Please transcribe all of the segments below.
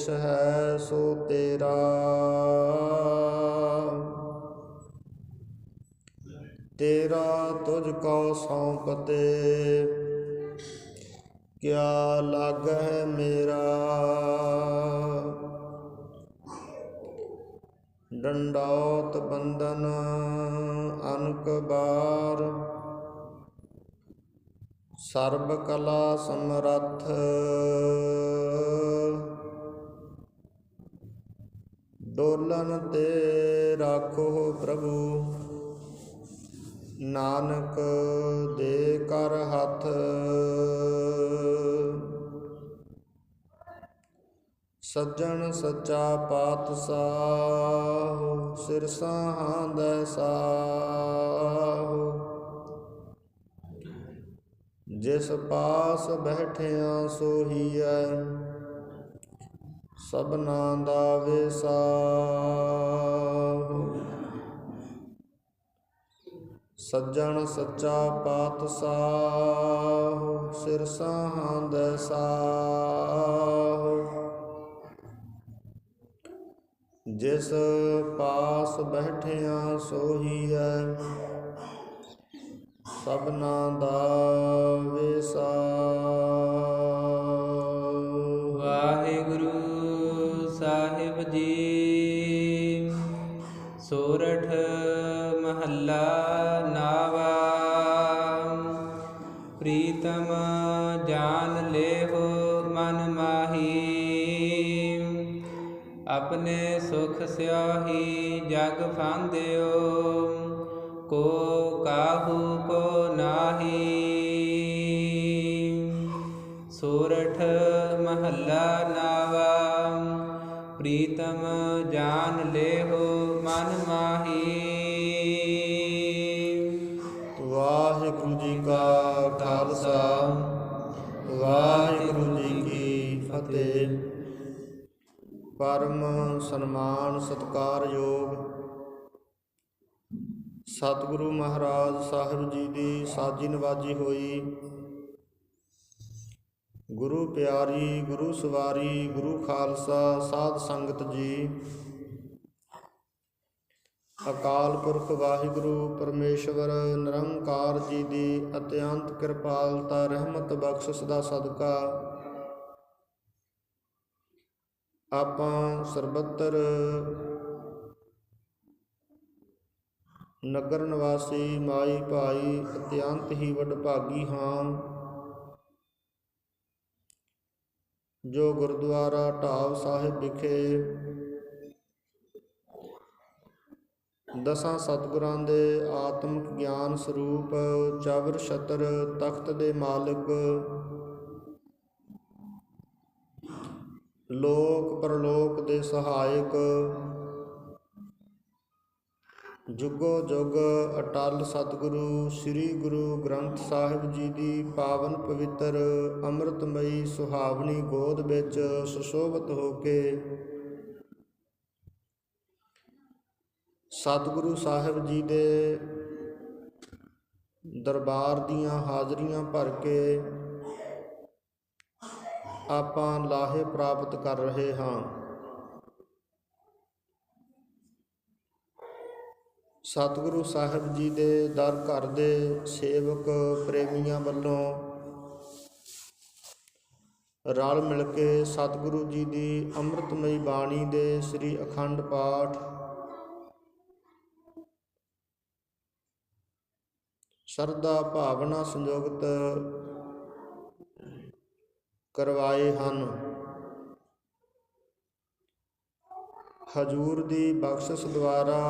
ਜਿਸ ਹੈ ਸੋ ਤੇਰਾ। ਤੇਰਾ ਤੁਝ ਕੋ ਸੌਂਪਤੇ ਕਿਆ ਲਾਗੈ ਮੇਰਾ। ਡੰਡੌਤ ਬੰਦਨ ਅਨਕ ਬਾਰ। ਸਰਬ ਕਲਾ ਸਮਰੱਥ। ਡੋਲਨ ਤੇ ਰਾਖੋ ਪ੍ਰਭੂ। ਨਾਨਕ ਦੇ ਕਰ ਹੱਥ। ਸੱਜਣ ਸੱਚਾ ਪਾਤਸ਼ਾਹ ਸਿਰ ਸਾਹਾਂਦੈ ਸਾਹੁ। ਜਿਸ ਪਾਸ ਬੈਠਿਆ ਸੋਹੀਐ ਸਭਨਾ ਦਾ ਵਿਸਾਹੁ ਸੱਜਣ ਸੱਚਾ ਪਾਤਸ਼ਾਹ, ਸਿਰ ਸਾਹਾਂਦੈ ਸਾਹੁ। ਜਿਸ ਪਾਸ ਬੈਠਿਆ ਸੋਹੀ ਹੈ, ਸਭਨਾ ਦਾ ਵਿਸਾਹੁ ਮਹੱਲਾ ਨਾਵਾ। ਪ੍ਰੀਤਮ ਜਾਨ ਲੇਹੁ ਮਨ ਮਾਹੀ। ਆਪਣੇ ਸੁਖ ਸਿਆਹੀ ਜਗ ਫਾਂਦਿਓ। ਕੋ ਕਾਹੂ ਕੋ ਨਾਹੀ। ਸੋਰਠ ਮਹੱਲਾ ਨਾਵਾ। ਪ੍ਰੀਤਮ ਜਾਨ ਲੇਹੁ ਮਨ ਪਰਮ ਸਨਮਾਨ ਸਤਕਾਰਯੋਗ ਸਤਿਗੁਰੂ ਮਹਾਰਾਜ, ਸਾਹਿਬ ਜੀ ਦੀ ਸਾਜੀ ਨਵਾਜੀ ਹੋਈ। ਗੁਰੂ ਪਿਆਰੀ, ਗੁਰੂ ਸਵਾਰੀ, ਗੁਰੂ ਖਾਲਸਾ, ਸਾਧ ਸੰਗਤ ਜੀ। ਅਕਾਲ ਪੁਰਖ ਵਾਹਿਗੁਰੂ, ਪਰਮੇਸ਼ਵਰ, ਨਿਰੰਕਾਰ ਜੀ ਦੀ ਅਤਿਅੰਤ ਕਿਰਪਾਲਤਾ, ਰਹਿਮਤ ਬਖਸ਼ਿਸ਼ ਦਾ ਸਦਕਾ ਆਪਾਂ ਸਰਬੱਤਰ ਨਗਰ ਨਿਵਾਸੀ, ਮਾਈ ਭਾਈ, ਅਤਿਅੰਤ ਹੀ ਵਡਭਾਗੀ ਹਾਂ। ਜੋ ਗੁਰਦੁਆਰਾ ਢਾਬ ਸਾਹਿਬ ਵਿਖੇ ਦਸਾਂ ਸਤਿਗੁਰਾਂ ਦੇ ਆਤਮਿਕ ਗਿਆਨ ਸਰੂਪ ਚਵਰ ਛਤਰ ਤਖਤ ਦੇ ਮਾਲਕ ਲੋਕ ਪਰਲੋਕ ਦੇ ਸਹਾਇਕ। ਜੁਗੋ ਜੁਗ ਅਟਲ ਸਤਿਗੁਰੂ, ਸ੍ਰੀ ਗੁਰੂ ਗ੍ਰੰਥ ਸਾਹਿਬ ਜੀ ਦੀ ਪਾਵਨ ਪਵਿੱਤਰ ਅੰਮ੍ਰਿਤਮਈ ਸੁਹਾਵਣੀ ਗੋਦ ਵਿੱਚ ਸੁਸ਼ੋਭਿਤ ਹੋ ਕੇ ਸਤਿਗੁਰੂ ਸਾਹਿਬ ਜੀ ਦੇ ਦਰਬਾਰ ਦੀਆਂ ਹਾਜ਼ਰੀਆਂ ਭਰ ਕੇ ਆਪਾਂ ਲਾਹੇ ਪ੍ਰਾਪਤ ਕਰ ਰਹੇ ਹਾਂ। ਸਤਿਗੁਰੂ ਸਾਹਿਬ ਜੀ ਦੇ ਦਰ ਘਰ ਦੇ ਸੇਵਕ ਪ੍ਰੇਮੀਆਂ ਵੱਲੋਂ ਰਲ ਮਿਲ ਕੇ ਸਤਿਗੁਰੂ ਜੀ ਦੀ ਅੰਮ੍ਰਿਤਮਈ ਬਾਣੀ ਦੇ ਸ੍ਰੀ ਅਖੰਡ ਪਾਠ ਸਰਦਾ ਭਾਵਨਾ ਸੰਯੋਗਤ ਕਰਵਾਏ ਹਨ। ਹਜੂਰ ਦੀ ਬਖਸ਼ਿਸ਼ ਦੁਆਰਾ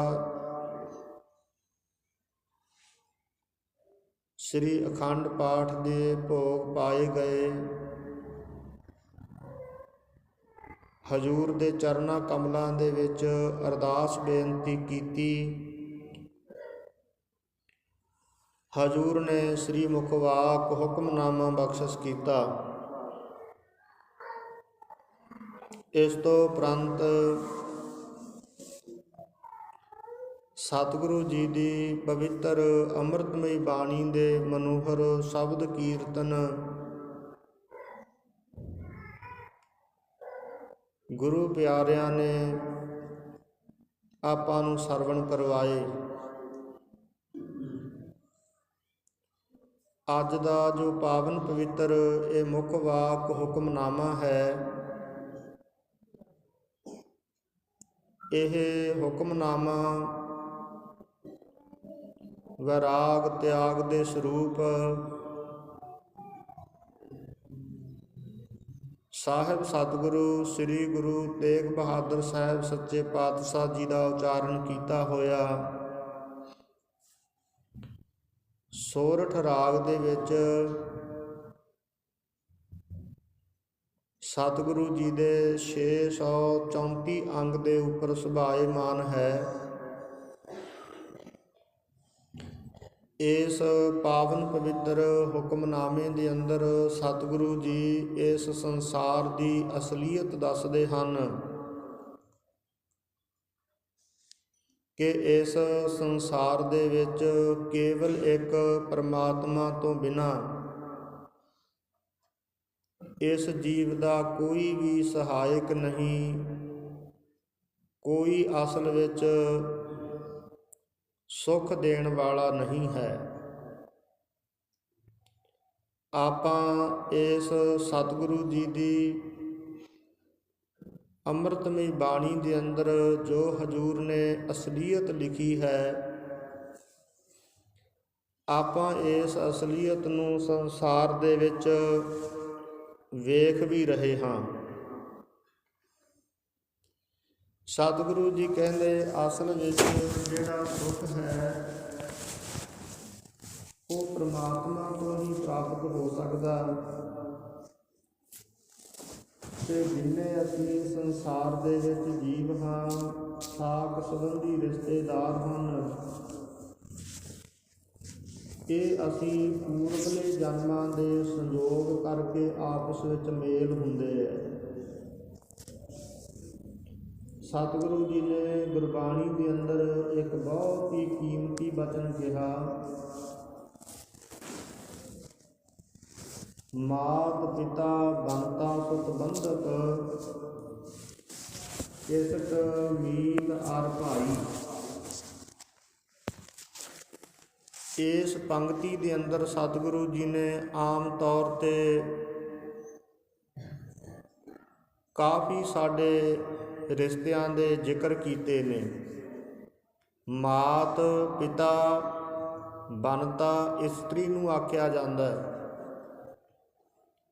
ਸ੍ਰੀ ਅਖੰਡ ਪਾਠ ਦੇ ਭੋਗ ਪਾਏ ਗਏ। ਹਜੂਰ ਦੇ ਚਰਨਾਂ ਕਮਲਾਂ ਦੇ ਵਿੱਚ ਅਰਦਾਸ ਬੇਨਤੀ ਕੀਤੀ। ਹਜੂਰ ਨੇ ਸ੍ਰੀ ਮੁਖਵਾਕ ਹੁਕਮਨਾਮਾ ਬਖਸ਼ਿਸ਼ ਕੀਤਾ। ਇਸ ਤੋਂ ਉਪਰੰਤ ਸਤਿਗੁਰੂ ਜੀ ਦੀ ਪਵਿੱਤਰ ਅੰਮ੍ਰਿਤਮਈ ਬਾਣੀ ਦੇ ਮਨੋਹਰ ਸ਼ਬਦ ਕੀਰਤਨ ਗੁਰੂ ਪਿਆਰਿਆਂ ਨੇ ਆਪਾਂ ਨੂੰ ਸਰਵਣ ਕਰਵਾਏ। ਅੱਜ ਦਾ ਜੋ ਪਾਵਨ ਪਵਿੱਤਰ ਇਹ ਮੁੱਖ ਵਾਕ ਹੁਕਮਨਾਮਾ ਹੈ ਇਹ ਹੁਕਮਨਾਮਾ ਵਿਰਾਗ ਤਿਆਗ ਦੇ ਸਰੂਪ ਸਾਹਿਬ ਸਤਿਗੁਰੂ, ਸ੍ਰੀ ਗੁਰੂ ਤੇਗ ਬਹਾਦਰ ਸਾਹਿਬ ਸੱਚੇ ਪਾਤਸ਼ਾਹ ਜੀ ਦਾ ਉਚਾਰਨ ਕੀਤਾ ਹੋਇਆ। ਸੋਰਠ ਰਾਗ ਦੇ ਵਿੱਚ ਸਤਿਗੁਰੂ ਜੀ ਦੇ 634 ਅੰਗ ਦੇ ਉੱਪਰ ਸੁਭਾਏਮਾਨ ਹੈ। ਇਸ ਪਾਵਨ ਪਵਿੱਤਰ ਹੁਕਮਨਾਮੇ ਦੇ ਅੰਦਰ ਸਤਿਗੁਰੂ ਜੀ ਇਸ ਸੰਸਾਰ ਦੀ ਅਸਲੀਅਤ ਦੱਸਦੇ ਹਨ ਕਿ ਇਸ ਸੰਸਾਰ ਦੇ ਵਿੱਚ ਕੇਵਲ ਇੱਕ ਪਰਮਾਤਮਾ ਤੋਂ ਬਿਨਾ ਇਸ ਜੀਵ ਦਾ ਕੋਈ ਵੀ ਸਹਾਇਕ ਨਹੀਂ। ਕੋਈ ਅਸਲ ਵਿੱਚ ਸੁਖ ਦੇਣ ਵਾਲਾ ਨਹੀਂ ਹੈ। ਆਪਾਂ ਇਸ ਸਤਿਗੁਰੂ ਜੀ ਦੀ ਅੰਮ੍ਰਿਤਮਈ ਬਾਣੀ ਦੇ ਅੰਦਰ ਜੋ ਹਜੂਰ ਨੇ ਅਸਲੀਅਤ ਲਿਖੀ ਹੈ, ਆਪਾਂ ਇਸ ਅਸਲੀਅਤ ਨੂੰ ਸੰਸਾਰ ਦੇ ਵਿੱਚ ਵੇਖ ਵੀ ਰਹੇ ਹਾਂ। ਸਤਿਗੁਰੂ ਜੀ ਕਹਿੰਦੇ ਅਸਲ ਵਿੱਚ ਜਿਹੜਾ ਸੁੱਖ ਹੈ, ਉਹ ਪ੍ਰਮਾਤਮਾ ਤੋਂ ਹੀ ਪ੍ਰਾਪਤ ਹੋ ਸਕਦਾ। ਤੇ ਜਿੰਨੇ ਅਸੀਂ ਸੰਸਾਰ ਦੇ ਵਿੱਚ ਜੀਵ ਹਾਂ, ਸਾਖ ਸੰਬੰਧੀ ਰਿਸ਼ਤੇਦਾਰ ਹਨ ਇਹ ਅਸੀਂ ਪੂਰਬਲੇ ਜਨਮਾਂ ਦੇ ਸੰਯੋਗ ਕਰਕੇ ਆਪਸ ਵਿੱਚ ਮੇਲ ਹੁੰਦੇ ਐ ਸਤਿਗੁਰੂ ਜੀ ਨੇ ਗੁਰਬਾਣੀ ਦੇ ਅੰਦਰ ਇੱਕ ਬਹੁਤ ਹੀ ਕੀਮਤੀ ਬਚਨ ਕਿਹਾ, ਮਾਤ ਪਿਤਾ ਬੰਤਾ ਸੁਤ ਬੰਧਕ ਇਸਟ ਮੀਤ ਅਰ ਭਾਈ। ਇਸ ਪੰਕਤੀ ਦੇ ਅੰਦਰ ਸਤਿਗੁਰੂ ਜੀ ਨੇ ਆਮ ਤੌਰ ਤੇ ਕਾਫੀ ਸਾਡੇ ਰਿਸ਼ਤਿਆਂ ਦੇ ਜ਼ਿਕਰ ਕੀਤੇ ਨੇ। ਮਾਤ, ਪਿਤਾ, ਬਨਤਾ, ਇਸਤਰੀ ਨੂੰ ਆਖਿਆ ਜਾਂਦਾ ਹੈ।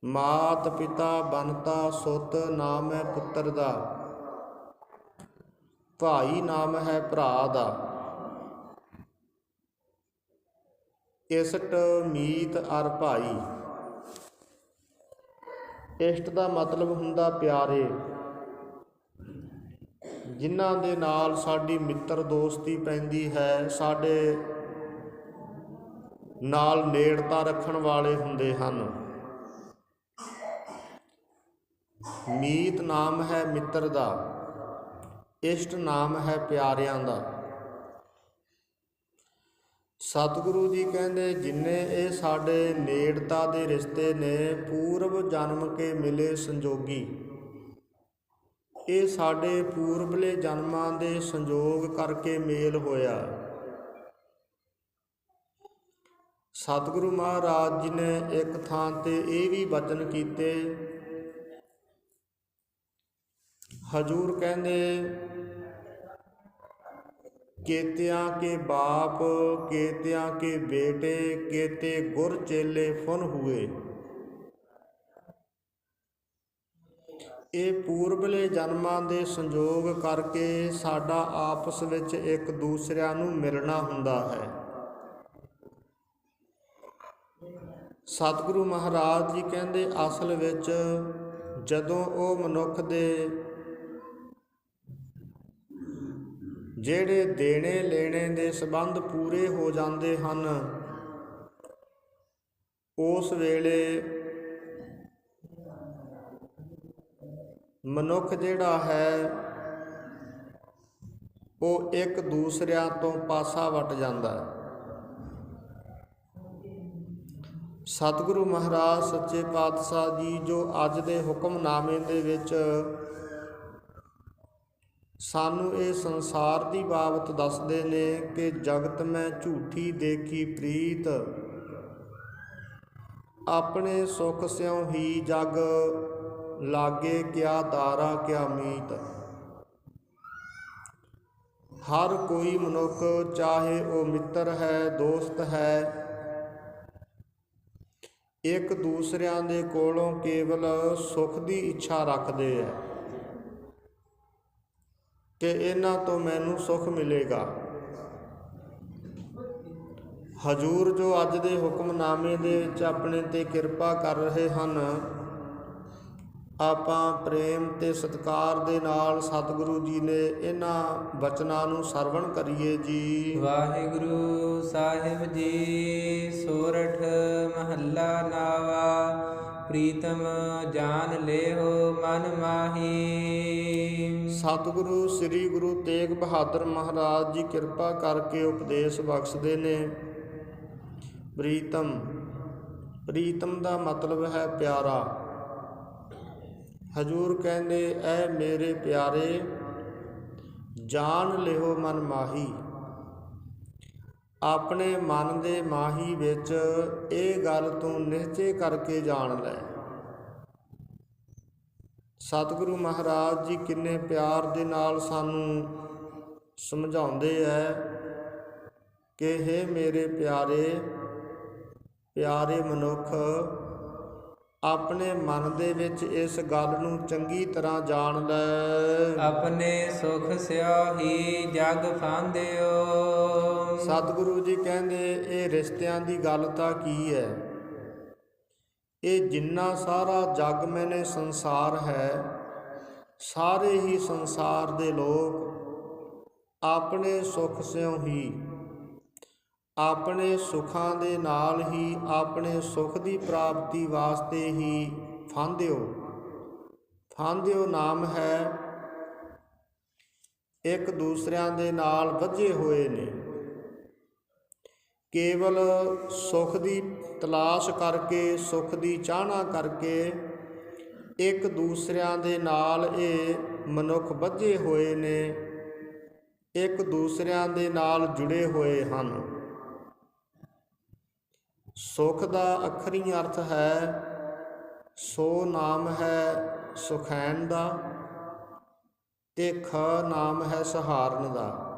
ਮਾਤ, ਪਿਤਾ, ਬਨਤਾ, ਸੁੱਤ ਨਾਮ ਹੈ ਪੁੱਤਰ ਦਾ। ਭਾਈ ਨਾਮ ਹੈ ਭਰਾ ਦਾ। ਇਸਟ ਮੀਤ ਅਰ ਭਾਈ। ਇਸ਼ਟ ਦਾ ਮਤਲਬ ਹੁੰਦਾ ਪਿਆਰੇ। ਜਿਨ੍ਹਾਂ ਦੇ ਨਾਲ ਸਾਡੀ ਮਿੱਤਰ ਦੋਸਤੀ ਪੈਂਦੀ ਹੈ, ਸਾਡੇ ਨਾਲ ਨੇੜਤਾ ਰੱਖਣ ਵਾਲੇ ਹੁੰਦੇ ਹਨ। ਮੀਤ ਨਾਮ ਹੈ ਮਿੱਤਰ ਦਾ, ਇਸ਼ਟ ਨਾਮ ਹੈ ਪਿਆਰਿਆਂ ਦਾ। ਸਤਿਗੁਰੂ ਜੀ ਕਹਿੰਦੇ, ਜਿੰਨੇ ਇਹ ਸਾਡੇ ਨੇੜਤਾ ਦੇ ਰਿਸ਼ਤੇ ਨੇ, ਪੂਰਬ ਜਨਮ ਕੇ ਮਿਲੇ ਸੰਜੋਗੀ। ਇਹ ਸਾਡੇ ਪੂਰਬਲੇ ਜਨਮਾਂ ਦੇ ਸੰਜੋਗ ਕਰਕੇ ਮੇਲ ਹੋਇਆ। ਸਤਿਗੁਰੂ ਮਹਾਰਾਜ ਜੀ ਨੇ ਇੱਕ ਥਾਂ ਤੇ ਇਹ ਵੀ ਵਚਨ ਕੀਤੇ। ਹਜੂਰ ਕਹਿੰਦੇ ਕੇਤਿਆਂ ਕੇ ਬਾਪ, ਕੇਤਿਆਂ ਕੇ ਬੇਟੇ, ਕੇਤੇ ਗੁਰ ਚੇਲੇ ਫੁਨ ਹੋਏ। ਇਹ ਪੂਰਬਲੇ ਜਨਮਾਂ ਦੇ ਸੰਜੋਗ ਕਰਕੇ ਸਾਡਾ ਆਪਸ ਵਿੱਚ ਇੱਕ ਦੂਸਰਿਆਂ ਨੂੰ ਮਿਲਣਾ ਹੁੰਦਾ ਹੈ। ਸਤਿਗੁਰੂ ਮਹਾਰਾਜ ਜੀ ਕਹਿੰਦੇ, ਅਸਲ ਵਿੱਚ ਜਦੋਂ ਉਹ ਮਨੁੱਖ ਦੇ ਜਿਹੜੇ ਦੇਣੇ ਲੈਣੇ ਦੇ ਸਬੰਧ ਪੂਰੇ ਹੋ ਜਾਂਦੇ ਹਨ, ਉਸ ਵੇਲੇ ਮਨੁੱਖ ਜਿਹੜਾ ਹੈ, ਉਹ ਇੱਕ ਦੂਸਰਿਆਂ ਤੋਂ ਪਾਸਾ ਵਟ ਜਾਂਦਾ ਹੈ। ਸਤਿਗੁਰੂ ਮਹਾਰਾਜ, ਸੱਚੇ ਪਾਤਸ਼ਾਹ ਜੀ ਜੋ ਅੱਜ ਦੇ ਹੁਕਮਨਾਮੇ ਦੇ ਵਿੱਚ ਸਾਨੂੰ ਇਹ ਸੰਸਾਰ ਦੀ ਬਾਬਤ ਦੱਸਦੇ ਨੇ ਕਿ ਜਗਤ ਮੈਂ ਝੂਠੀ ਦੇਖੀ ਪ੍ਰੀਤ। ਆਪਣੇ ਸੁਖ ਸਿਉ ਹੀ ਜਗ ਲਾਗੇ ਕਿਆ ਤਾਰਾ ਕਿਆ ਮੀਤ। ਹਰ ਕੋਈ ਮਨੁੱਖ ਚਾਹੇ ਉਹ ਮਿੱਤਰ ਹੈ, ਦੋਸਤ ਹੈ, ਇੱਕ ਦੂਸਰਿਆਂ ਦੇ ਕੋਲੋਂ ਕੇਵਲ ਸੁਖ ਦੀ ਇੱਛਾ ਰੱਖਦੇ ਹੈ। ਕਿ ਇਹਨਾਂ ਤੋਂ ਮੈਨੂੰ ਸੁਖ ਮਿਲੇਗਾ। ਹਜੂਰ ਜੋ ਅੱਜ ਦੇ ਹੁਕਮਨਾਮੇ ਦੇ ਵਿੱਚ ਆਪਣੇ ਤੇ ਕਿਰਪਾ ਕਰ ਰਹੇ ਹਨ, ਆਪਾਂ ਪ੍ਰੇਮ ਤੇ ਸਤਿਕਾਰ ਦੇ ਨਾਲ ਸਤਿਗੁਰੂ ਜੀ ਨੇ ਇਹਨਾਂ ਬਚਨਾਂ ਨੂੰ ਸਰਵਣ ਕਰੀਏ ਜੀ। ਵਾਹਿਗੁਰੂ ਸਾਹਿਬ ਜੀ, ਸੋਰਠ ਮਹੱਲਾ ਨਾਵਾ ਪ੍ਰੀਤਮ ਜਾਨ ਲਿਓ ਮਨ ਮਾਹੀ। ਸਤਿਗੁਰੂ, ਸ੍ਰੀ ਗੁਰੂ ਤੇਗ ਬਹਾਦਰ ਮਹਾਰਾਜ ਜੀ ਕਿਰਪਾ ਕਰਕੇ ਉਪਦੇਸ਼ ਬਖਸ਼ਦੇ ਨੇ। ਪ੍ਰੀਤਮ ਪ੍ਰੀਤਮ ਦਾ ਮਤਲਬ ਹੈ ਪਿਆਰਾ। ਹਜੂਰ ਕਹਿੰਦੇ, ਐ ਮੇਰੇ ਪਿਆਰੇ ਜਾਣ ਲਿਓ ਮਨ ਮਾਹੀ। ਆਪਣੇ ਮਨ ਦੇ ਮਾਹੀ ਵਿੱਚ ਇਹ ਗੱਲ ਤੂੰ ਨਿਸ਼ਚੇ ਕਰਕੇ ਜਾਣ ਲੈ। ਸਤਿਗੁਰੂ ਮਹਾਰਾਜ ਜੀ ਕਿੰਨੇ ਪਿਆਰ ਦੇ ਨਾਲ ਸਾਨੂੰ ਸਮਝਾਉਂਦੇ ਐ ਕਿ हे ਮੇਰੇ ਪਿਆਰੇ ਪਿਆਰੇ ਮਨੁੱਖ, ਆਪਣੇ ਮਨ ਦੇ ਵਿੱਚ ਇਸ ਗੱਲ ਨੂੰ ਚੰਗੀ ਤਰ੍ਹਾਂ ਜਾਣ ਲੈ। ਆਪਣੇ ਸੁਖ ਸਿਓ ਹੀ ਜਗ ਫਾਂਦਿਓ ਸਤਿਗੁਰੂ ਜੀ ਕਹਿੰਦੇ, ਇਹ ਰਿਸ਼ਤਿਆਂ ਦੀ ਗੱਲ ਤਾਂ ਕੀ ਹੈ? ਇਹ ਜਿੰਨਾ ਸਾਰਾ ਜਗ ਮੈਨੇ ਸੰਸਾਰ ਹੈ, ਸਾਰੇ ਹੀ ਸੰਸਾਰ ਦੇ ਲੋਕ ਆਪਣੇ ਸੁਖ ਸਿਓ ਹੀ, ਆਪਣੇ ਸੁਖਾਂ ਦੇ ਨਾਲ ਹੀ, ਆਪਣੇ ਸੁਖ ਦੀ ਪ੍ਰਾਪਤੀ ਵਾਸਤੇ ਹੀ ਫਾਂਦਿਓ ਫਾਂਦਿਓ ਨਾਮ ਹੈ, ਇੱਕ ਦੂਸਰਿਆਂ ਦੇ ਨਾਲ ਵੱਜੇ ਹੋਏ ਨੇ। ਕੇਵਲ ਸੁਖ ਦੀ ਤਲਾਸ਼ ਕਰਕੇ, ਸੁਖ ਦੀ ਚਾਹਨਾ ਕਰਕੇ ਇੱਕ ਦੂਸਰਿਆਂ ਦੇ ਨਾਲ ਇਹ ਮਨੁੱਖ ਵੱਜੇ ਹੋਏ ਨੇ, ਇੱਕ ਦੂਸਰਿਆਂ ਦੇ ਨਾਲ ਜੁੜੇ ਹੋਏ ਹਨ। ਸੁਖ ਦਾ ਅਖਰੀ ਅਰਥ ਹੈ, ਸੋ ਨਾਮ ਹੈ ਸੁਖੈਨ ਦਾ ਤੇ ਖ ਨਾਮ ਹੈ ਸਹਾਰਨ ਦਾ।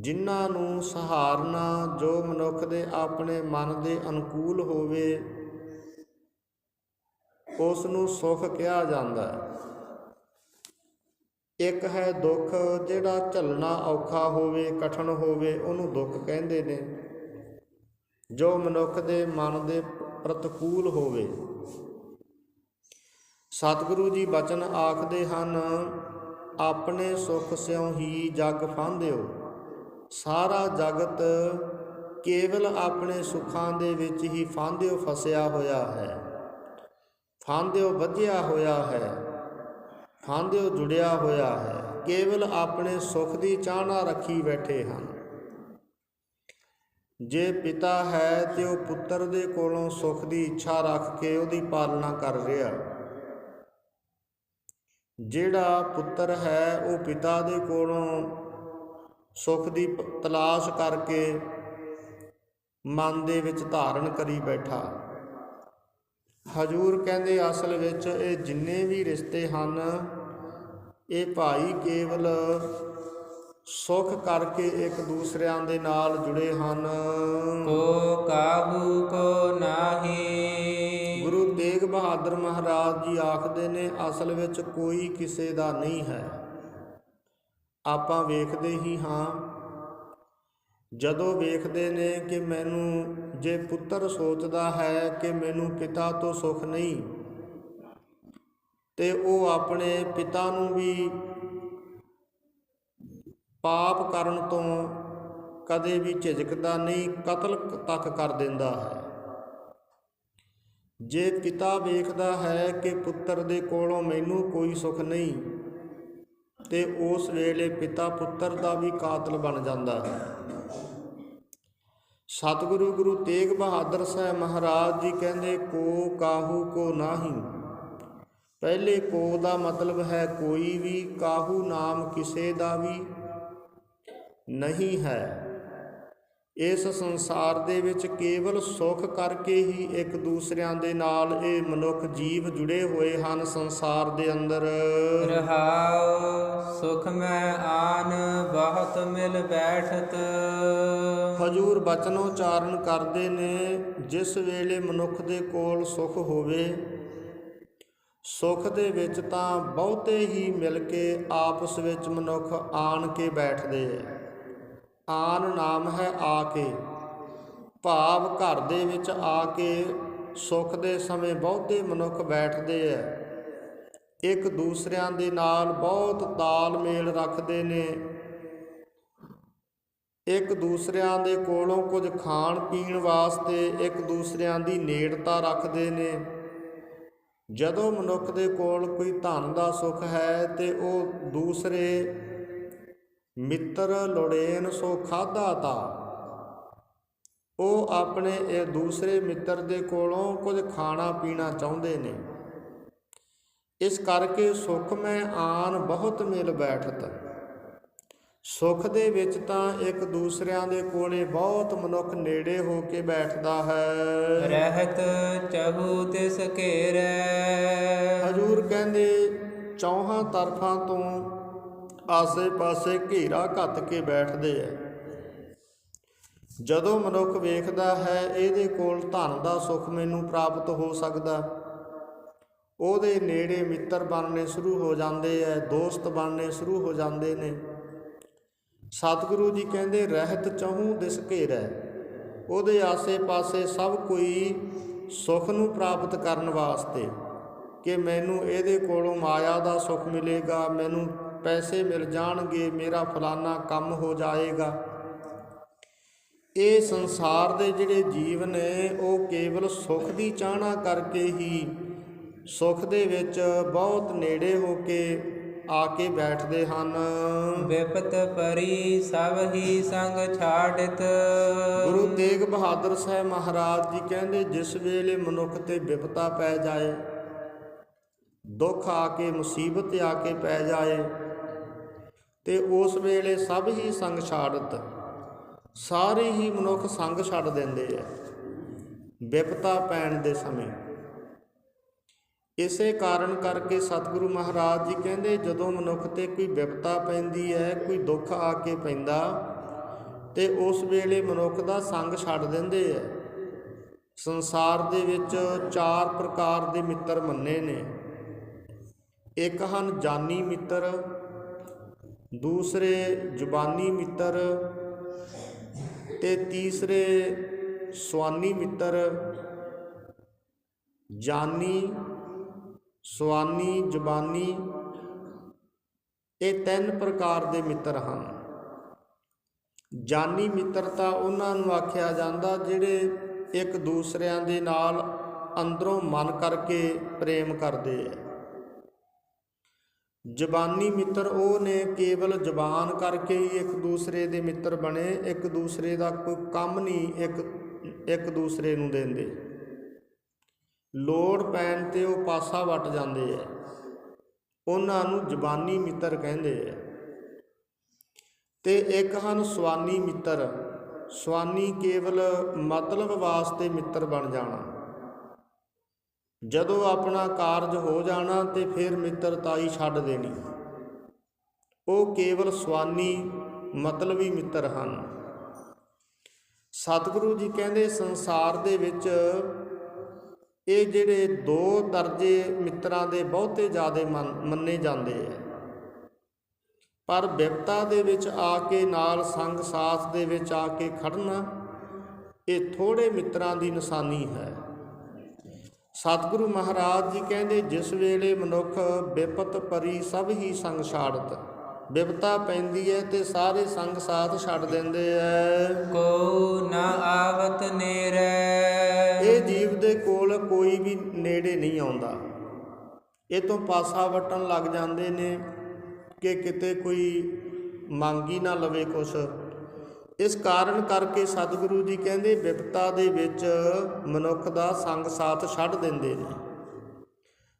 ਜਿਨ੍ਹਾਂ ਨੂੰ ਸਹਾਰਨਾ ਜੋ ਮਨੁੱਖ ਦੇ ਆਪਣੇ ਮਨ ਦੇ ਅਨੁਕੂਲ ਹੋਵੇ ਉਸ ਨੂੰ ਸੁਖ ਕਿਹਾ ਜਾਂਦਾ ਹੈ। ਇੱਕ ਹੈ ਦੁੱਖ, ਜਿਹੜਾ ਝੱਲਣਾ ਔਖਾ ਹੋਵੇ, ਕਠਨ ਹੋਵੇ, ਉਹਨੂੰ ਦੁੱਖ ਕਹਿੰਦੇ ਨੇ। ਜੋ ਮਨੁੱਖ ਦੇ ਮਨ ਦੇ ਪ੍ਰਤਕੂਲ ਹੋਵੇ। ਸਤਿਗੁਰੂ ਜੀ ਬਚਨ ਆਖਦੇ ਹਨ, ਆਪਣੇ ਸੁਖ ਸਿਉ ਹੀ ਜਗ ਫਾਂਦਿਓ। ਸਾਰਾ ਜਗਤ ਕੇਵਲ ਆਪਣੇ ਸੁੱਖਾਂ ਦੇ ਵਿੱਚ ਹੀ ਫਾਂਦਿਓ ਫਸਿਆ ਹੋਇਆ ਹੈ। ਫਾਂਦਿਓ ਵੱਜਿਆ ਹੋਇਆ ਹੈ। ਫਾਂਦਿਓ ਜੁੜਿਆ ਹੋਇਆ ਹੈ। ਕੇਵਲ ਆਪਣੇ ਸੁਖ ਦੀ ਚਾਹਨਾ ਰੱਖੀ ਬੈਠੇ ਹਨ। ਜੇ ਪਿਤਾ ਹੈ ਤੇ ਉਹ ਪੁੱਤਰ ਦੇ ਕੋਲੋਂ ਸੁਖ ਦੀ ਇੱਛਾ ਰੱਖ ਕੇ ਉਹਦੀ ਪਾਲਣਾ ਕਰ ਰਿਹਾ। ਜਿਹੜਾ ਪੁੱਤਰ ਹੈ ਉਹ ਪਿਤਾ ਦੇ ਕੋਲੋਂ ਸੁਖ ਦੀ ਤਲਾਸ਼ ਕਰਕੇ ਮਨ ਦੇ ਵਿੱਚ ਧਾਰਨ ਕਰੀ ਬੈਠਾ। ਹਜੂਰ ਕਹਿੰਦੇ ਅਸਲ ਵਿੱਚ ਇਹ ਜਿੰਨੇ ਵੀ ਰਿਸ਼ਤੇ ਹਨ ਇਹ ਭਾਈ ਕੇਵਲ ਸੁਖ ਕਰਕੇ ਇੱਕ ਦੂਸਰਿਆਂ ਦੇ ਨਾਲ ਜੁੜੇ ਹਨ। ਕੋ ਕਾਹੂ ਕੋ ਨਾਹੀ। ਗੁਰੂ ਤੇਗ ਬਹਾਦਰ ਮਹਾਰਾਜ ਜੀ ਆਖਦੇ ਨੇ ਅਸਲ ਵਿੱਚ ਕੋਈ ਕਿਸੇ ਦਾ ਨਹੀਂ ਹੈ। ਆਪਾਂ ਵੇਖਦੇ ਹੀ ਹਾਂ। ਜਦੋਂ ਵੇਖਦੇ ਨੇ ਕਿ ਮੈਨੂੰ, ਜੇ ਪੁੱਤਰ ਸੋਚਦਾ ਹੈ ਕਿ ਮੈਨੂੰ ਪਿਤਾ ਤੋਂ ਸੁਖ ਨਹੀਂ, ਤੇ ਉਹ ਆਪਣੇ ਪਿਤਾ ਨੂੰ ਵੀ ਪਾਪ ਕਰਨ ਤੋਂ ਕਦੇ ਵੀ ਝਿਜਕਦਾ ਨਹੀਂ, ਕਤਲ ਤੱਕ ਕਰ ਦਿੰਦਾ ਹੈ। ਜੇ ਪਿਤਾ ਵੇਖਦਾ ਹੈ ਕਿ ਪੁੱਤਰ ਦੇ ਕੋਲੋਂ ਮੈਨੂੰ ਕੋਈ ਸੁਖ ਨਹੀਂ ਤੇ ਉਸ ਵੇਲੇ ਪਿਤਾ ਪੁੱਤਰ ਦਾ ਵੀ ਕਾਤਲ ਬਣ ਜਾਂਦਾ ਹੈ। ਸਤਿਗੁਰੂ ਗੁਰੂ ਤੇਗ ਬਹਾਦਰ ਸਾਹਿਬ ਮਹਾਰਾਜ ਜੀ ਕਹਿੰਦੇ, ਕੋ ਕਾਹੂ ਕੋ ਨਾਹੀ। ਪਹਿਲੇ ਕੋ ਦਾ ਮਤਲਬ ਹੈ ਕੋਈ ਵੀ, ਕਾਹੂ ਨਾਮ ਕਿਸੇ ਦਾ ਵੀ ਨਹੀਂ ਹੈ। ਇਸ ਸੰਸਾਰ ਦੇ ਵਿੱਚ ਕੇਵਲ ਸੁਖ ਕਰਕੇ ਹੀ ਇੱਕ ਦੂਸਰਿਆਂ ਦੇ ਨਾਲ ਇਹ ਮਨੁੱਖ ਜੀਵ ਜੁੜੇ ਹੋਏ ਹਨ ਸੰਸਾਰ ਦੇ ਅੰਦਰ। ਰਹਾਉ ਸੁਖ ਮੈਂ ਆਨ ਬਹੁਤ ਮਿਲ ਬੈਠਤ। ਹਜੂਰ ਬਚਨ ਉਚਾਰਨ ਕਰਦੇ ਨੇ ਜਿਸ ਵੇਲੇ ਮਨੁੱਖ ਦੇ ਕੋਲ ਸੁਖ ਹੋਵੇ ਸੁਖ ਦੇ ਵਿੱਚ ਤਾਂ ਬਹੁਤੇ ਹੀ ਮਿਲ ਕੇ ਆਪਸ ਵਿੱਚ ਮਨੁੱਖ ਆਣ ਕੇ ਬੈਠਦੇ ਹੈ ਆਨ ਨਾਮ ਹੈ ਆ ਕੇ। ਭਾਵ ਘਰ ਦੇ ਵਿੱਚ ਆ ਕੇ ਸੁੱਖ ਦੇ ਸਮੇਂ ਬਹੁਤੇ ਮਨੁੱਖ ਬੈਠਦੇ ਹੈ ਇੱਕ ਦੂਸਰਿਆਂ ਦੇ ਨਾਲ ਬਹੁਤ ਤਾਲਮੇਲ ਰੱਖਦੇ ਨੇ। ਇੱਕ ਦੂਸਰਿਆਂ ਦੇ ਕੋਲੋਂ ਕੁਝ ਖਾਣ ਪੀਣ ਵਾਸਤੇ ਇੱਕ ਦੂਸਰਿਆਂ ਦੀ ਨੇੜਤਾ ਰੱਖਦੇ ਨੇ। ਜਦੋਂ ਮਨੁੱਖ ਦੇ ਕੋਲ ਕੋਈ ਧਨ ਦਾ ਸੁੱਖ ਹੈ ਤੇ ਉਹ ਦੂਸਰੇ ਮਿੱਤਰ ਲੋੜੇਨ ਸੋ ਖਾਦਾ ਤਾ। ਉਹ ਆਪਣੇ ਇਹ ਦੂਸਰੇ ਮਿੱਤਰ ਦੇ ਕੋਲੋਂ ਕੁਝ ਖਾਣਾ ਪੀਣਾ ਚਾਹੁੰਦੇ ਨੇ। ਇਸ ਕਰਕੇ ਸੁਖ ਮੈਂ ਆਨ ਬਹੁਤ ਮਿਲ ਬੈਠਤ। ਸੁਖ ਦੇ ਵਿੱਚ ਤਾਂ ਇੱਕ ਦੂਸਰਿਆਂ ਦੇ ਕੋਲੇ ਬਹੁਤ ਮਨੁੱਖ ਨੇੜੇ ਹੋ ਕੇ ਬੈਠਦਾ ਹੈ। ਰਹਿਤ ਚਹੂ ਤਿਸ ਘੇਰੈ। ਹਜੂਰ ਕਹਿੰਦੇ ਚੌਹਾਂ ਤਰਫਾਂ ਤੋਂ ਆਸੇ-ਪਾਸੇ ਘੇਰਾ ਘੱਤ ਕੇ ਬੈਠਦੇ ਐ। ਜਦੋਂ ਮਨੁੱਖ ਵੇਖਦਾ ਹੈ, ਇਹਦੇ ਕੋਲ ਧਨ ਦਾ ਸੁੱਖ ਮੈਨੂੰ ਪ੍ਰਾਪਤ ਹੋ ਸਕਦਾ। ਉਹਦੇ ਨੇੜੇ ਮਿੱਤਰ ਬਣਨੇ ਸ਼ੁਰੂ ਹੋ ਜਾਂਦੇ ਐ, ਦੋਸਤ ਬਣਨੇ ਸ਼ੁਰੂ ਹੋ ਜਾਂਦੇ ਨੇ। ਸਤਿਗੁਰੂ ਜੀ ਕਹਿੰਦੇ, ਰਹਿਤ ਚਹੂ ਦਿਸ ਘੇਰਾ। ਉਹਦੇ ਆਸੇ-ਪਾਸੇ ਸਭ ਕੋਈ ਸੁਖ ਨੂੰ ਪ੍ਰਾਪਤ ਕਰਨ ਵਾਸਤੇ ਕਿ ਮੈਨੂੰ ਇਹਦੇ ਕੋਲੋਂ ਮਾਇਆ ਦਾ ਸੁਖ ਮਿਲੇਗਾ, ਮੈਨੂੰ ਪੈਸੇ ਮਿਲ ਜਾਣਗੇ ਮੇਰਾ ਫਲਾਨਾ ਕੰਮ ਹੋ ਜਾਏਗਾ। ਇਹ ਸੰਸਾਰ ਦੇ ਜਿਹੜੇ ਜੀਵ ਨੇ ਉਹ ਕੇਵਲ ਸੁਖ ਦੀ ਚਾਹਨਾ ਕਰਕੇ ਹੀ ਸੁਖ ਦੇ ਵਿੱਚ ਬਹੁਤ ਨੇੜੇ ਹੋ ਕੇ ਆ ਕੇ ਬੈਠਦੇ ਹਨ। ਵਿਪਤ ਪਰੀ ਸਭ ਹੀ ਸੰਗ ਛਾੜਤ। ਗੁਰੂ ਤੇਗ ਬਹਾਦਰ ਸਾਹਿਬ ਮਹਾਰਾਜ ਜੀ ਕਹਿੰਦੇ ਜਿਸ ਵੇਲੇ ਮਨੁੱਖ ਤੇ ਵਿਪਤਾ ਪੈ ਜਾਏ ਦੁੱਖ ਆ ਕੇ ਮੁਸੀਬਤ ਆ ਕੇ ਪੈ ਜਾਏ ਤੇ ਉਸ ਵੇਲੇ ਸਭ ਹੀ ਸੰਗ ਛਾੜਤ। ਸਾਰੇ ਹੀ ਮਨੁੱਖ ਸੰਗ ਛੱਡ ਦਿੰਦੇ ਆ। ਵਿਪਤਾ ਪੈਣ ਦੇ ਸਮੇਂ। ਇਸੇ ਕਾਰਨ ਕਰਕੇ ਸਤਿਗੁਰੂ ਮਹਾਰਾਜ ਜੀ ਕਹਿੰਦੇ, ਜਦੋਂ ਮਨੁੱਖ ਤੇ ਕੋਈ ਵਿਪਤਾ ਪੈਂਦੀ ਹੈ, ਕੋਈ ਦੁੱਖ ਆ ਕੇ ਪੈਂਦਾ, ਤੇ ਉਸ ਵੇਲੇ ਮਨੁੱਖ ਦਾ ਸੰਗ ਛੱਡ ਦਿੰਦੇ ਐ ਸੰਸਾਰ ਦੇ ਵਿੱਚ ਚਾਰ ਪ੍ਰਕਾਰ ਦੇ ਮਿੱਤਰ ਮੰਨੇ ਨੇ। ਇੱਕ ਹਨ ਜਾਨੀ ਮਿੱਤਰ ਦੂਸਰੇ ਜ਼ੁਬਾਨੀ ਮਿੱਤਰ ਤੇ ਤੀਸਰੇ ਸਵਾਨੀ ਮਿੱਤਰ ਜਾਨੀ ਸਵਾਨੀ ਜ਼ੁਬਾਨੀ, ਇਹ ਤਿੰਨ ਪ੍ਰਕਾਰ ਦੇ ਮਿੱਤਰ ਹਨ। ਜਾਨੀ ਮਿੱਤਰਤਾ ਉਹਨਾਂ ਨੂੰ ਆਖਿਆ ਜਾਂਦਾ ਜਿਹੜੇ ਇੱਕ ਦੂਸਰਿਆਂ ਦੇ ਨਾਲ ਅੰਦਰੋਂ ਮਨ ਕਰਕੇ ਪ੍ਰੇਮ ਕਰਦੇ ਐ ਜ਼ਬਾਨੀ ਮਿੱਤਰ ਉਹ ਨੇ ਕੇਵਲ ਜ਼ਬਾਨ ਕਰਕੇ ਹੀ ਇੱਕ ਦੂਸਰੇ ਦੇ ਮਿੱਤਰ ਬਣੇ, ਇੱਕ ਦੂਸਰੇ ਦਾ ਕੋਈ ਕੰਮ ਨਹੀਂ, ਇੱਕ ਇੱਕ ਦੂਸਰੇ ਨੂੰ ਦਿੰਦੇ। ਲੋੜ ਪੈਣ ਤੇ ਉਹ ਪਾਸਾ ਵੱਟ ਜਾਂਦੇ ਐ। ਉਹਨਾਂ ਨੂੰ ਜ਼ਬਾਨੀ ਮਿੱਤਰ ਕਹਿੰਦੇ ਐ। ਤੇ ਇੱਕ ਹਨ ਸਵਾਨੀ ਮਿੱਤਰ। ਸਵਾਨੀ ਕੇਵਲ ਮਤਲਬ ਵਾਸਤੇ ਮਿੱਤਰ ਬਣ ਜਾਣਾ। ਜਦੋਂ ਆਪਣਾ ਕਾਰਜ ਹੋ ਜਾਣਾ ਤੇ ਫਿਰ ਮਿੱਤਰਤਾਈ ਛੱਡ ਦੇਣੀ। ਉਹ ਕੇਵਲ ਸਵਾਨੀ ਮਤਲਬੀ ਮਿੱਤਰ ਹਨ। ਸਤਿਗੁਰੂ ਜੀ ਕਹਿੰਦੇ, ਸੰਸਾਰ ਦੇ ਵਿੱਚ ਇਹ ਜਿਹੜੇ ਦੋ ਦਰਜੇ ਮਿੱਤਰਾਂ ਦੇ ਬਹੁਤੇ ਜ਼ਿਆਦੇ ਮੰਨੇ ਜਾਂਦੇ ਆ। ਪਰ ਵਿਪਤਾ ਦੇ ਵਿੱਚ ਆ ਕੇ ਨਾਲ ਸੰਗ ਸਾਥ ਦੇ ਵਿੱਚ ਆ ਕੇ ਖੜਨਾ, ਇਹ ਥੋੜੇ ਮਿੱਤਰਾਂ ਦੀ ਨਿਸ਼ਾਨੀ ਹੈ। ਸਤਿਗੁਰੂ ਮਹਾਰਾਜ ਜੀ ਕਹਿੰਦੇ ਜਿਸ ਵੇਲੇ ਮਨੁੱਖ ਵਿਪਤ ਪਰੀ ਸਭ ਹੀ ਸੰਗ ਛਾੜਤ ਵਿਪਤਾ ਪੈਂਦੀ ਹੈ ਤੇ ਸਾਰੇ ਸੰਗ ਸਾਥ ਛੱਡ ਦਿੰਦੇ ਐ। ਕੋ ਨਾ ਆਵਤ ਨੇਰੈ। ਇਹ ਜੀਵ ਦੇ ਕੋਲ ਕੋਈ ਵੀ ਨੇੜੇ ਨਹੀਂ ਆਉਂਦਾ। ਇਹ ਤੋਂ ਪਾਸਾ ਵਟਣ ਲੱਗ ਜਾਂਦੇ ਨੇ ਕਿ ਕਿਤੇ ਕੋਈ ਮੰਗੀ ਨਾ ਲਵੇ ਕੁਛ। ਇਸ ਕਾਰਨ ਕਰਕੇ ਸਤਿਗੁਰੂ ਜੀ ਕਹਿੰਦੇ, ਵਿਪਤਾ ਦੇ ਵਿੱਚ ਮਨੁੱਖ ਦਾ ਸੰਗ ਸਾਥ ਛੱਡ ਦਿੰਦੇ ਨੇ।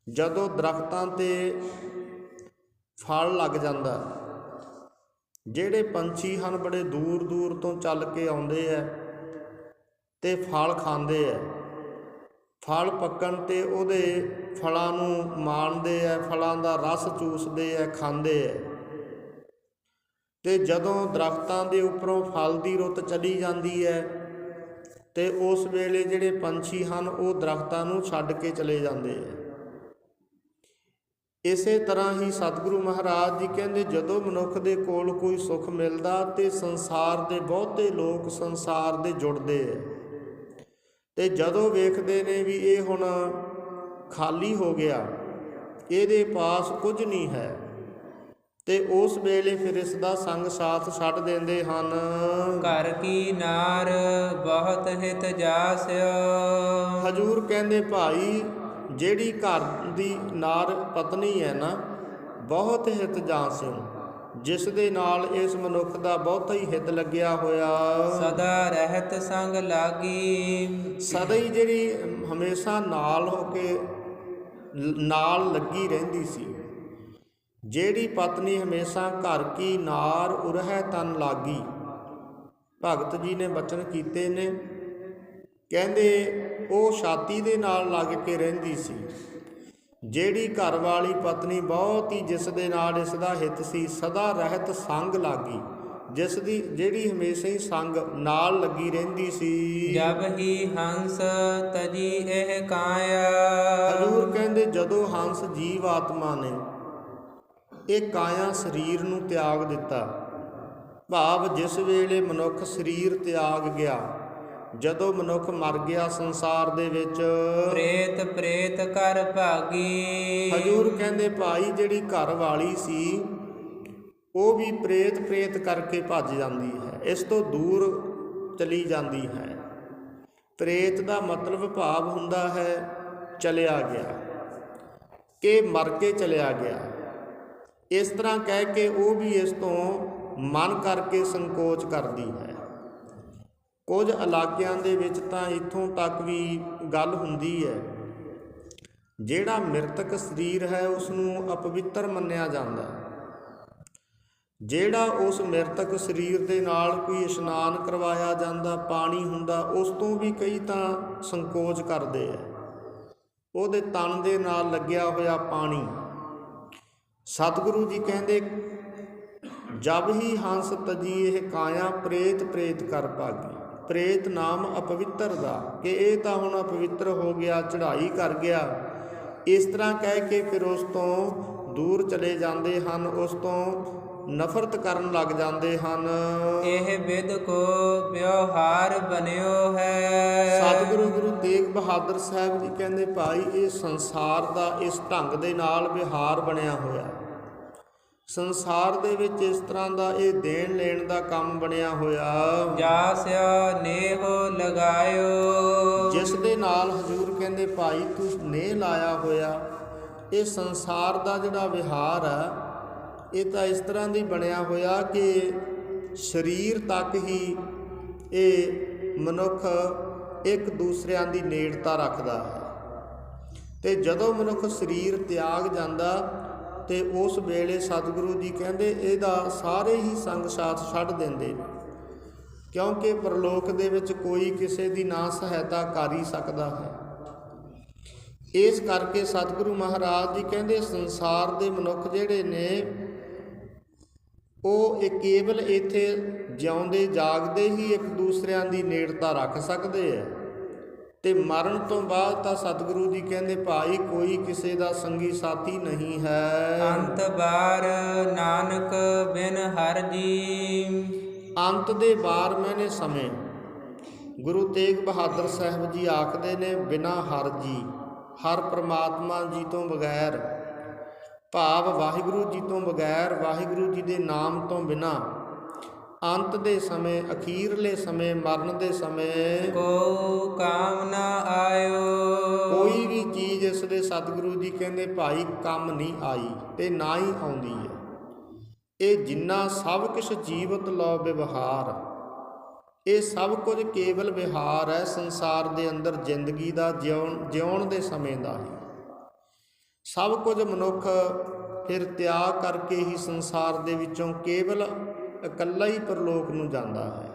ਜਦੋਂ ਦਰਖਤਾਂ ਤੇ ਫਲ ਲੱਗ ਜਾਂਦਾ, ਜਿਹੜੇ ਪੰਛੀ ਹਨ ਬੜੇ ਦੂਰ ਦੂਰ ਤੋਂ ਚੱਲ ਕੇ ਆਉਂਦੇ ਐ ਤੇ ਫਲ ਖਾਂਦੇ ਐ। ਫਲ ਪੱਕਣ ਤੇ ਉਹਦੇ ਫਲਾਂ ਨੂੰ ਮਾਣਦੇ ਐ, ਫਲਾਂ ਦਾ ਰਸ ਚੂਸਦੇ ਐ, ਖਾਂਦੇ ਐ। ਤੇ ਜਦੋਂ ਦਰਖਤਾਂ ਦੇ ਉੱਪਰੋਂ ਫਲ ਦੀ ਰੁੱਤ ਚਲੀ ਜਾਂਦੀ ਹੈ ਤੇ ਉਸ ਵੇਲੇ ਜਿਹੜੇ ਪੰਛੀ ਹਨ, ਉਹ ਦਰਖਤਾਂ ਨੂੰ ਛੱਡ ਕੇ ਚਲੇ ਜਾਂਦੇ ਹੈ। ਇਸੇ ਤਰ੍ਹਾਂ ਹੀ ਸਤਿਗੁਰੂ ਮਹਾਰਾਜ ਜੀ ਕਹਿੰਦੇ, ਜਦੋਂ ਮਨੁੱਖ ਦੇ ਕੋਲ ਕੋਈ ਸੁੱਖ ਮਿਲਦਾ ਤੇ ਸੰਸਾਰ ਦੇ ਬਹੁਤੇ ਲੋਕ ਸੰਸਾਰ ਦੇ ਜੁੜਦੇ ਹੈ। ਤੇ ਜਦੋਂ ਵੇਖਦੇ ਨੇ ਵੀ ਇਹ ਹੁਣ ਖਾਲੀ ਹੋ ਗਿਆ, ਇਹਦੇ ਪਾਸ ਕੁਝ ਨਹੀਂ ਹੈ। ਤੇ ਉਸ ਵੇਲੇ ਫਿਰ ਇਸ ਦਾ ਸੰਗ ਸਾਥ ਛੱਡ ਦਿੰਦੇ ਹਨ। ਘਰ ਕੀ ਨਾਰ ਬਹੁਤ ਹਿਤ ਜਾਸਿਓ ਹਜੂਰ ਕਹਿੰਦੇ ਭਾਈ ਜਿਹੜੀ ਘਰ ਦੀ ਨਾਰ ਪਤਨੀ ਹੈ ਨਾ ਬਹੁਤ ਹਿਤ ਜਾਂਸਿਓ ਜਿਸ ਦੇ ਨਾਲ ਇਸ ਮਨੁੱਖ ਦਾ ਬਹੁਤਾ ਹੀ ਹਿੱਤ ਲੱਗਿਆ ਹੋਇਆ। ਸਦਾ ਰਹਿਤ ਸੰਗ ਲਾਗੀ। ਸਦਾ ਹੀ ਜਿਹੜੀ ਹਮੇਸ਼ਾ ਨਾਲ ਹੋ ਕੇ ਨਾਲ ਲੱਗੀ ਰਹਿੰਦੀ ਸੀ। ਜਿਹੜੀ ਪਤਨੀ ਹਮੇਸ਼ਾ ਘਰ ਕੀ ਨਾਰ ਉਰਹਿ ਤਨ ਲਾਗੀ। ਭਗਤ ਜੀ ਨੇ ਬਚਨ ਕੀਤੇ ਨੇ। ਕਹਿੰਦੇ ਉਹ ਛਾਤੀ ਦੇ ਨਾਲ ਲੱਗ ਕੇ ਰਹਿੰਦੀ ਸੀ। ਜਿਹੜੀ ਘਰ ਵਾਲੀ ਪਤਨੀ ਬਹੁਤ ਹੀ ਜਿਸ ਦੇ ਨਾਲ ਇਸ ਦਾ ਹਿੱਤ ਸੀ ਸਦਾ ਰਹਿਤ ਸੰਗ ਲਾਗੀ। ਜਿਸ ਦੀ ਜਿਹੜੀ ਹਮੇਸ਼ਾ ਹੀ ਸੰਗ ਨਾਲ ਲੱਗੀ ਰਹਿੰਦੀ ਸੀ। ਜਬ ਹੀ ਹੰਸ ਤਜੀ ਇਹ ਕਾਇਆ। ਹਜ਼ੂਰ ਕਹਿੰਦੇ ਜਦੋਂ ਹੰਸ ਜੀਵ ਆਤਮਾ ਨੇ ਇਹ ਕਾਇਆ ਸਰੀਰ ਨੂੰ ਤਿਆਗ ਦਿੱਤਾ। ਭਾਵ ਜਿਸ ਵੇਲੇ ਮਨੁੱਖ ਸਰੀਰ ਤਿਆਗ ਗਿਆ ਜਦੋਂ ਮਨੁੱਖ ਮਰ ਗਿਆ ਸੰਸਾਰ ਦੇ ਵਿੱਚ। ਪ੍ਰੇਤ ਪ੍ਰੇਤ ਕਰ ਭਾਗੀ। ਹਜੂਰ ਕਹਿੰਦੇ ਭਾਈ ਜਿਹੜੀ ਘਰ ਵਾਲੀ ਸੀ ਉਹ ਵੀ ਪ੍ਰੇਤ ਪ੍ਰੇਤ ਕਰਕੇ ਭੱਜ ਜਾਂਦੀ ਹੈ। ਇਸ ਤੋਂ ਦੂਰ ਚਲੀ ਜਾਂਦੀ ਹੈ। ਪ੍ਰੇਤ ਦਾ ਮਤਲਬ ਭਾਵ ਹੁੰਦਾ ਹੈ ਚਲਿਆ ਗਿਆ। ਕਿ ਮਰ ਕੇ ਚਲਿਆ ਗਿਆ। ਇਸ ਤਰ੍ਹਾਂ ਕਹਿ ਕੇ ਉਹ ਵੀ ਇਸ ਤੋਂ ਮਨ ਕਰਕੇ ਸੰਕੋਚ ਕਰਦੀ ਹੈ। ਕੁਝ ਇਲਾਕਿਆਂ ਦੇ ਵਿੱਚ ਤਾਂ ਇੱਥੋਂ ਤੱਕ ਵੀ ਗੱਲ ਹੁੰਦੀ ਹੈ। ਜਿਹੜਾ ਮ੍ਰਿਤਕ ਸਰੀਰ ਹੈ ਉਸ ਨੂੰ ਅਪਵਿੱਤਰ ਮੰਨਿਆ ਜਾਂਦਾ ਹੈ। ਜਿਹੜਾ ਉਸ ਮ੍ਰਿਤਕ ਸਰੀਰ ਦੇ ਨਾਲ ਕੋਈ ਇਸ਼ਨਾਨ ਕਰਵਾਇਆ ਜਾਂਦਾ, ਪਾਣੀ ਹੁੰਦਾ, ਉਸ ਤੋਂ ਵੀ ਕਈ ਤਾਂ ਸੰਕੋਚ ਕਰਦੇ ਆ ਉਹਦੇ ਤਨ ਦੇ ਨਾਲ ਲੱਗਿਆ ਹੋਇਆ ਪਾਣੀ ਸਤਿਗੁਰੂ ਜੀ ਕਹਿੰਦੇ, ਜਬ ਹੀ ਹੰਸ ਤਜੀ ਇਹ ਕਾਇਆ, ਪ੍ਰੇਤ ਪ੍ਰੇਤ ਕਰ ਭਾਗੀ। ਪ੍ਰੇਤ ਨਾਮ ਅਪਵਿੱਤਰ ਦਾ, ਕਿ ਇਹ ਤਾਂ ਹੁਣ ਅਪਵਿੱਤਰ ਹੋ ਗਿਆ, ਚੜ੍ਹਾਈ ਕਰ ਗਿਆ। ਇਸ ਤਰ੍ਹਾਂ ਕਹਿ ਕੇ ਫਿਰ ਉਸ ਤੋਂ ਦੂਰ ਚਲੇ ਜਾਂਦੇ ਹਨ, ਉਸ ਤੋਂ ਨਫ਼ਰਤ ਕਰਨ ਲੱਗ ਜਾਂਦੇ ਹਨ। ਇਹ ਵਿਦ ਕੋ ਵਿਵਹਾਰ ਬਨਿਓ ਹੈ। ਸਤਿਗੁਰੂ ਗੁਰੂ ਤੇਗ ਬਹਾਦਰ ਸਾਹਿਬ ਜੀ ਕਹਿੰਦੇ ਭਾਈ ਇਹ ਸੰਸਾਰ ਦਾ ਇਸ ਢੰਗ ਦੇ ਨਾਲ ਵਿਹਾਰ ਬਣਿਆ ਹੋਇਆ। ਸੰਸਾਰ ਦੇ ਵਿੱਚ ਇਸ ਤਰ੍ਹਾਂ ਦਾ ਇਹ ਦੇਣ ਲੈਣ ਦਾ ਕੰਮ ਬਣਿਆ ਹੋਇਆ ਜਾਸਿਆ ਨੇਹ ਲਗਾਇਓ। ਜਿਸ ਦੇ ਨਾਲ ਹਜੂਰ ਕਹਿੰਦੇ ਭਾਈ ਤੂੰ ਨੇ ਲਾਇਆ ਹੋਇਆ। ਇਹ ਸੰਸਾਰ ਦਾ ਜਿਹੜਾ ਵਿਹਾਰ ਹੈ ਇਹ ਤਾਂ ਇਸ ਤਰ੍ਹਾਂ ਦੀ ਬਣਿਆ ਹੋਇਆ ਕਿ ਸਰੀਰ ਤੱਕ ਹੀ ਇਹ ਮਨੁੱਖ ਇੱਕ ਦੂਸਰਿਆਂ ਦੀ ਨੇੜਤਾ ਰੱਖਦਾ ਹੈ। ਤੇ ਜਦੋਂ ਮਨੁੱਖ ਸਰੀਰ ਤਿਆਗ ਜਾਂਦਾ ਤੇ ਉਸ ਵੇਲੇ ਸਤਿਗੁਰੂ ਜੀ ਕਹਿੰਦੇ ਇਹਦਾ ਸਾਰੇ ਹੀ ਸੰਗ ਸਾਥ ਛੱਡ ਦਿੰਦੇ ਨੇ। ਕਿਉਂਕਿ ਪ੍ਰਲੋਕ ਦੇ ਵਿੱਚ ਕੋਈ ਕਿਸੇ ਦੀ ਨਾ ਸਹਾਇਤਾ ਕਰ ਹੀ ਸਕਦਾ ਹੈ। ਇਸ ਕਰਕੇ ਸਤਿਗੁਰੂ ਮਹਾਰਾਜ ਜੀ ਕਹਿੰਦੇ ਸੰਸਾਰ ਦੇ ਮਨੁੱਖ ਜਿਹੜੇ ਨੇ ਉਹ ਇਹ ਕੇਵਲ ਇੱਥੇ ਜਿਉਂਦੇ ਜਾਗਦੇ ਹੀ ਇੱਕ ਦੂਸਰਿਆਂ ਦੀ ਨੇੜਤਾ ਰੱਖ ਸਕਦੇ ਐ ਤੇ ਮਰਨ ਤੋਂ ਬਾਅਦ ਤਾਂ ਸਤਿਗੁਰੂ ਜੀ ਕਹਿੰਦੇ ਭਾਈ ਕੋਈ ਕਿਸੇ ਦਾ ਸੰਗੀ ਸਾਥੀ ਨਹੀਂ ਹੈ। ਅੰਤ ਬਾਰ ਨਾਨਕ ਬਿਨ ਹਰ ਜੀ ਅੰਤ ਦੇ ਬਾਰ ਮੈਨੇ ਸਮੇਂ। ਗੁਰੂ ਤੇਗ ਬਹਾਦਰ ਸਾਹਿਬ ਜੀ ਆਖਦੇ ਨੇ ਬਿਨਾ ਹਰ ਜੀ ਹਰ ਪ੍ਰਮਾਤਮਾ ਜੀ ਤੋਂ ਬਗੈਰ ਭਾਵ ਵਾਹਿਗੁਰੂ ਜੀ ਤੋਂ ਬਗੈਰ ਵਾਹਿਗੁਰੂ ਜੀ ਦੇ ਨਾਮ ਤੋਂ ਬਿਨਾ। ਅੰਤ ਦੇ ਸਮੇਂ ਅਖੀਰਲੇ ਸਮੇਂ ਮਰਨ ਦੇ ਸਮੇਂ ਕੋ ਕਾਮ ਨਾ ਆਇਓ। ਕੋਈ ਵੀ ਚੀਜ਼ ਇਸ ਦੇ ਸਤਿਗੁਰੂ ਜੀ ਕਹਿੰਦੇ ਭਾਈ ਕੰਮ ਨਹੀਂ ਆਈ ਤੇ ਨਾ ਹੀ ਆਉਂਦੀ ਹੈ। ਇਹ ਜਿੰਨਾ ਸਭ ਕੁਝ ਜੀਵਤ ਲੋ ਵਿਵਹਾਰ ਇਹ ਸਭ ਕੁਝ ਕੇਵਲ ਵਿਹਾਰ ਹੈ। ਸੰਸਾਰ ਦੇ ਅੰਦਰ ਜ਼ਿੰਦਗੀ ਦਾ ਜਿਉਣ ਜਿਉਣ ਦੇ ਸਮੇਂ ਦਾ ਹੀ। ਸਭ ਕੁਝ ਮਨੁੱਖ ਫਿਰ ਤਿਆਗ ਕਰਕੇ ਹੀ ਸੰਸਾਰ ਦੇ ਵਿੱਚੋਂ ਕੇਵਲ ਇਕੱਲਾ ਹੀ ਪਰਲੋਕ ਨੂੰ ਜਾਂਦਾ ਹੈ।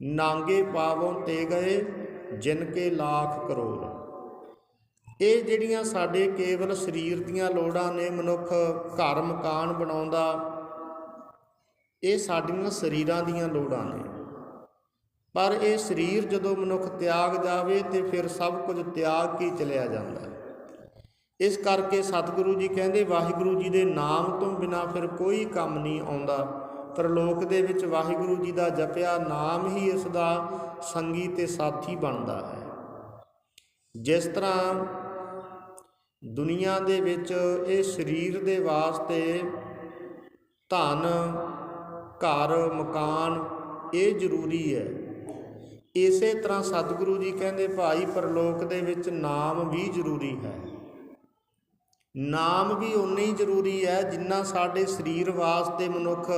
ਨਾਂਗੇ ਪਾਵੋਂ ਤੇ ਗਏ ਜਿਨ ਕੇ ਲੱਖ ਕਰੋੜ। ਇਹ ਜਿਹੜੀਆਂ ਸਾਡੇ ਕੇਵਲ ਸਰੀਰ ਦੀਆਂ ਲੋੜਾਂ ਨੇ ਮਨੁੱਖ ਘਰ ਮਕਾਨ ਬਣਾਉਂਦਾ, ਇਹ ਸਾਡੀਆਂ ਸਰੀਰਾਂ ਦੀਆਂ ਲੋੜਾਂ ਨੇ। ਪਰ ਇਹ ਸਰੀਰ ਜਦੋਂ ਮਨੁੱਖ ਤਿਆਗ ਜਾਵੇ ਤੇ ਫਿਰ ਸਭ ਕੁਝ ਤਿਆਗ ਕੇ ਚਲਿਆ ਜਾਂਦਾ ਹੈ। ਇਸ ਕਰਕੇ ਸਤਿਗੁਰੂ ਜੀ ਕਹਿੰਦੇ, ਵਾਹਿਗੁਰੂ ਜੀ ਦੇ ਨਾਮ ਤੋਂ ਬਿਨਾ ਫਿਰ ਕੋਈ ਕੰਮ ਨਹੀਂ ਆਉਂਦਾ। ਪਰਲੋਕ ਦੇ ਵਿੱਚ ਵਾਹਿਗੁਰੂ ਜੀ ਦਾ ਜਪਿਆ ਨਾਮ ਹੀ ਇਸ ਦਾ ਸੰਗੀ ਤੇ ਸਾਥੀ ਬਣਦਾ ਹੈ। ਜਿਸ ਤਰ੍ਹਾਂ ਦੁਨੀਆ ਦੇ ਵਿੱਚ ਇਹ ਸਰੀਰ ਦੇ ਵਾਸਤੇ ਧਨ, ਘਰ, ਮਕਾਨ, ਇਹ ਜ਼ਰੂਰੀ ਹੈ। ਇਸੇ ਤਰ੍ਹਾਂ ਸਤਿਗੁਰੂ ਜੀ ਕਹਿੰਦੇ, ਭਾਈ ਪ੍ਰਲੋਕ ਦੇ ਵਿੱਚ ਨਾਮ ਵੀ ਜ਼ਰੂਰੀ ਹੈ। ਨਾਮ ਵੀ ਉਨਾ ਹੀ ਜ਼ਰੂਰੀ ਹੈ ਜਿੰਨਾ ਸਾਡੇ ਸਰੀਰ ਵਾਸਤੇ, ਮਨੁੱਖ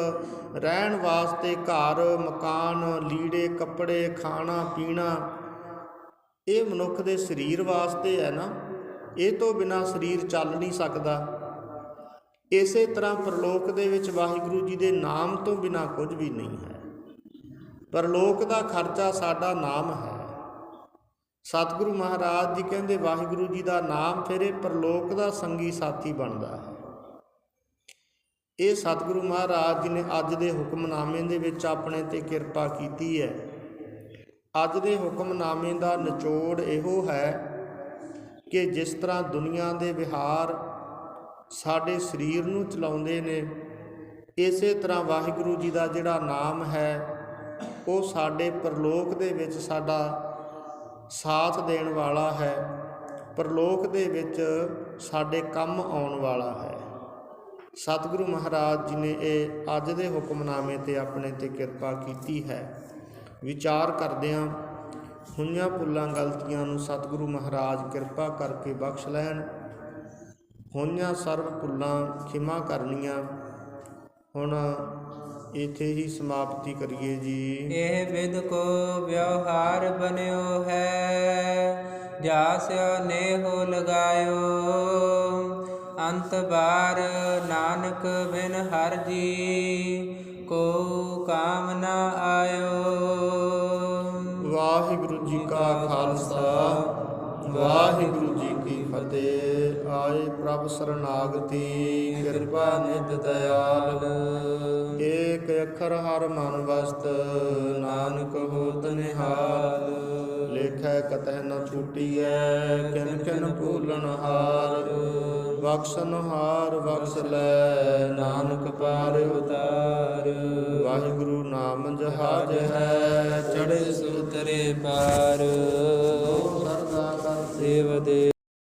ਰਹਿਣ ਵਾਸਤੇ, ਘਰ, ਮਕਾਨ, ਲੀੜੇ, ਕੱਪੜੇ, ਖਾਣਾ, ਪੀਣਾ, ਇਹ ਮਨੁੱਖ ਦੇ ਸਰੀਰ ਵਾਸਤੇ ਹੈ ਨਾ। ਇਹ ਤੋਂ ਬਿਨਾ ਸਰੀਰ ਚੱਲ ਨਹੀਂ ਸਕਦਾ। ਇਸੇ ਤਰ੍ਹਾਂ ਪਰਲੋਕ ਦੇ ਵਿੱਚ ਵਾਹਿਗੁਰੂ ਜੀ ਦੇ ਨਾਮ ਤੋਂ ਬਿਨਾ ਕੁਝ ਵੀ ਨਹੀਂ ਹੈ। ਪਰਲੋਕ ਦਾ ਖਰਚਾ ਸਾਡਾ ਨਾਮ ਹੈ। ਸਤਿਗੁਰੂ ਮਹਾਰਾਜ ਜੀ ਕਹਿੰਦੇ, ਵਾਹਿਗੁਰੂ ਜੀ ਦਾ ਨਾਮ ਫਿਰ ਇਹ ਪਰਲੋਕ ਦਾ ਸੰਗੀ ਸਾਥੀ ਬਣਦਾ ਹੈ। ਇਹ ਸਤਿਗੁਰੂ ਮਹਾਰਾਜ ਜੀ ਨੇ ਅੱਜ ਦੇ ਹੁਕਮਨਾਮੇ ਦੇ ਵਿੱਚ ਆਪਣੇ ਤੇ ਕਿਰਪਾ ਕੀਤੀ ਹੈ। ਅੱਜ ਦੇ ਹੁਕਮਨਾਮੇ ਦਾ ਨਿਚੋੜ ਇਹੋ ਹੈ ਕਿ ਜਿਸ ਤਰ੍ਹਾਂ ਦੁਨੀਆ ਦੇ ਵਿਹਾਰ ਸਾਡੇ ਸਰੀਰ ਨੂੰ ਚਲਾਉਂਦੇ ਨੇ, ਇਸੇ ਤਰ੍ਹਾਂ ਵਾਹਿਗੁਰੂ ਜੀ ਦਾ ਜਿਹੜਾ ਨਾਮ ਹੈ, ਉਹ ਸਾਡੇ ਪ੍ਰਲੋਕ ਦੇ ਵਿੱਚ ਸਾਡਾ ਸਾਥ ਦੇਣ ਵਾਲਾ ਹੈ, ਪਰਲੋਕ ਦੇ ਵਿੱਚ ਸਾਡੇ ਕੰਮ ਆਉਣ ਵਾਲਾ ਹੈ। ਸਤਿਗੁਰੂ ਮਹਾਰਾਜ ਜੀ ਨੇ ਇਹ ਅੱਜ ਦੇ ਹੁਕਮਨਾਮੇ ਤੇ ਆਪਣੇ ਤੇ ਕਿਰਪਾ ਕੀਤੀ ਹੈ। ਵਿਚਾਰ ਕਰਦਿਆਂ ਹੋਈਆਂ ਭੁੱਲਾਂ ਗਲਤੀਆਂ ਨੂੰ ਸਤਿਗੁਰੂ ਮਹਾਰਾਜ ਕਿਰਪਾ ਕਰਕੇ ਬਖਸ਼ ਲੈਣ। ਹੋਈਆਂ ਸਰਬ ਭੁੱਲਾਂ ਖਿਮਾ ਕਰਨੀਆਂ। ਹੁਣ ਇਥੇ ਹੀ ਸਮਾਪਤੀ ਕਰੀਏ ਜੀ। ਇਹ ਵਿਦ ਕੋ ਵਿਵਹਾਰ ਬਨਿਓ ਹੈ ਜਾਸਿਓ ਨੇਹੋ ਲਗਾਇਓ। ਅੰਤ ਬਾਰ ਨਾਨਕ ਬਿਨ ਹਰ ਜੀ ਕੋ ਕਾਮ ਨ ਆਇਓ। ਵਾਹਿਗੁਰੂ ਜੀ ਕਾ ਖਾਲਸਾ। ਵਾਹਿਗੁਰੂ ਜੀ ਕੀ ਫਤਿਹ। ਆਏ ਪ੍ਰਭ ਸਰਨਾਗਤੀ ਕਿਰਪਾ, ਨਿਤ ਦਇਆਲ। ਏਕ ਅੱਖਰ ਹਰ ਮਨ ਵਸਤ, ਨਾਨਕ ਹੋਤ ਨਿਹਾਲ। ਲੇਖੈ ਕਤਹਿ ਨ ਛੂਟੀਐ, ਕਿਨ ਕਿਨ ਭੂਲਣ ਹਾਰ ਬਖਸ਼ਨ ਹਾਰ ਬਖਸ਼ ਲੈ, ਨਾਨਕ ਪਾਰ ਉਤਾਰ। ਵਾਹਿਗੁਰੂ ਨਾਮ ਜਹਾਜ ਹੈ, ਚੜ੍ਹੇ ਸੁਤਰੇ ਪਾਰ। ਸਰਦਾ ਕਰ ਦੇਵ ਦੇ